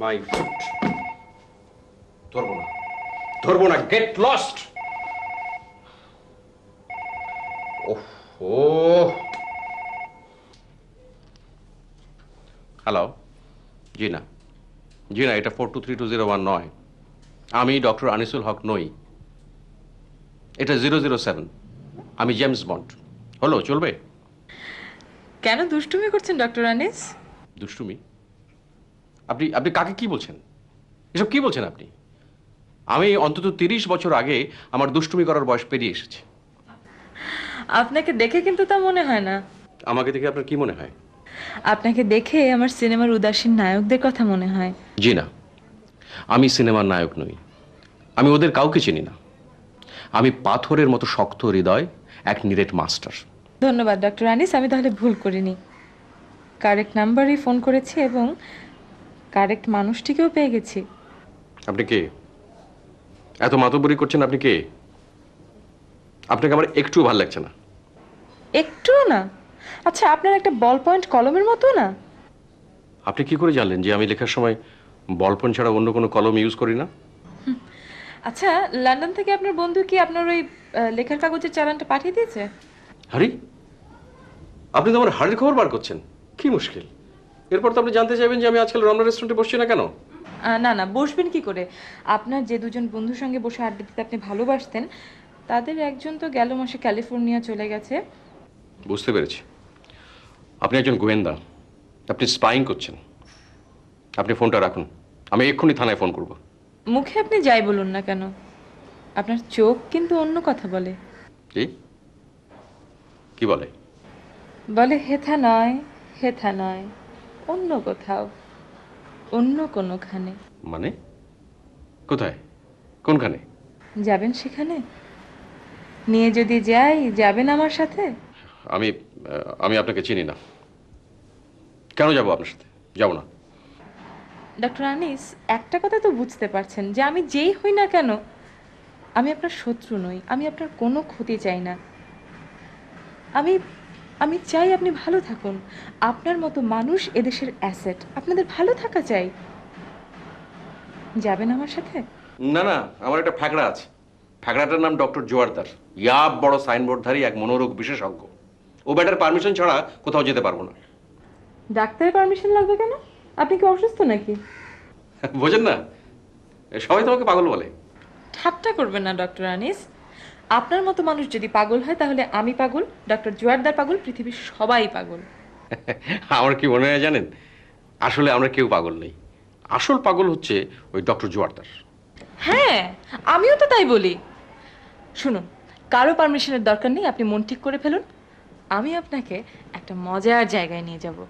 My foot ধরবো না। ধরবো না গেট লস্ট ওহো। হ্যালো জি না জি না এটা four two three two zero one নয় আমি ডক্টর আনিসুল হক নই। এটা জিরো জিরো সেভেন আমি জেমস বন্ড। হলো চলবে? কেন দুষ্টুমি করছেন ডক্টর আনিস? দুষ্টুমি? আপনি আপনি কাকে কি বলছেন? এসব কি বলছেন আপনি? আমি অন্তত তিরিশ বছর আগে আমার দুষ্টুমি করার বয়স পেরিয়ে এসেছি। আপনাকে দেখে কিন্তু তা মনে হয় না। আমাকে দেখে আপনার কি মনে হয়? আপনাকে দেখে আমার সিনেমার উদাসীন নায়কদের কথা মনে হয়। জি না। আমি সিনেমার নায়ক নই। আমি ওদের কাউকে চিনি না। আমি পাথরের মতো শক্ত হৃদয় এক নিরেট মাস্টার। ধন্যবাদ ডক্টর আনিস। আমি তাহলে ভুল করিনি। কারেক্ট নাম্বারই ফোন করেছি এবং কারেক্ট মানুষটিকেও পেয়ে গেছি। আপনি কে? এত মাতবরি করছেন আপনি কে? আপনাকে আমার একটু ভালো লাগছে না। একটুও না? আচ্ছা আপনার একটা বল পয়েন্ট কলমের মতো না? আপনি কি করে জানলেন যে আমি লেখার সময় বল বলপন ছাড়া অন্য কোনো কলম ইউজ করি না? আচ্ছা লন্ডন থেকে আপনার বন্ধু কি আপনার ওই লেখার কাগজের চালানটা পাঠিয়ে দিয়েছে? হারি আপনি তো আমার হাড়ির খবর বার করছেন। কি মুশকিল। এরপর তো আপনি জানতে চাইবেন যে আমি আজকাল রমনা রেস্টুরেন্টে বসছি না কেন? না না বসবেন কি করে? আপনার যে দুজন বন্ধুর সঙ্গে বসে আড্ডা দিতে আপনি ভালোবাসতেন তাদের একজন তো গেল মাসে ক্যালিফোর্নিয়া চলে গেছে। বুঝতে পেরেছি। আপনি একজন গোয়েন্দা। আপনি স্পাইং করছেন। আপনি ফোনটা রাখুন। আমি এক্ষুনি থানায় ফোন করব। মুখে আপনি যাই বলুন না কেন? আপনার চোখ কিন্তু অন্য কথা বলে। কি? কি বলে? বলে হেথা নয় হেথা নয়। অন্য কোথাও অন্য কোনোখানে। মানে? কোথায়? কোনখানে? যাবেন সেখানে? নিয়ে যদি যাই যাবেন আমার সাথে? আমি আমি আপনাকে চিনি না। কেন যাব আপনার সাথে? যাব না। ডক্টর আনিস একটা কথা তো বুঝতে পারছেন যে আমি যেই হই না কেন আমি আপনার শত্রু নই আমি আপনার কোনো ক্ষতি চাই না। আমি আমি চাই আপনি ভালো থাকুন। আপনার মতো মানুষ এদেশের অ্যাসেট আপনাদের ভালো থাকা চাই। যাবেন আমার সাথে? না না আমার একটা ফ্যাকড়া আছে। ফ্যাকড়াটার নাম ডক্টর জোয়ারদার। ইয়াব বড় সাইনবোর্ডধারী এক মনোরোগ বিশেষজ্ঞ। ও ব্যাটার পারমিশন ছাড়া কোথাও যেতে পারব না। ডাক্তারের পারমিশন লাগবে কেন? আপনি কি অসুস্থ নাকি? বোঝেন না। সবাই তোমাকে পাগল বলে। ঠাট্টা করবেন না ডক্টর আনিস। আপনার মতো মানুষ যদি পাগল হয় তাহলে আমি পাগল ডক্টর জোয়ারদার পাগল পৃথিবীর সবাই পাগল। আমার কি মনে হয় জানেন? আসলে আমরা কেউ পাগল নেই। আসল পাগল হচ্ছে ওই ডক্টর জোয়ারদার। হ্যাঁ আমিও তো তাই বলি। শুনুন কারও পারমিশনের দরকার নেই আপনি মন ঠিক করে ফেলুন। আমি আপনাকে একটা মজার জায়গায় নিয়ে যাব।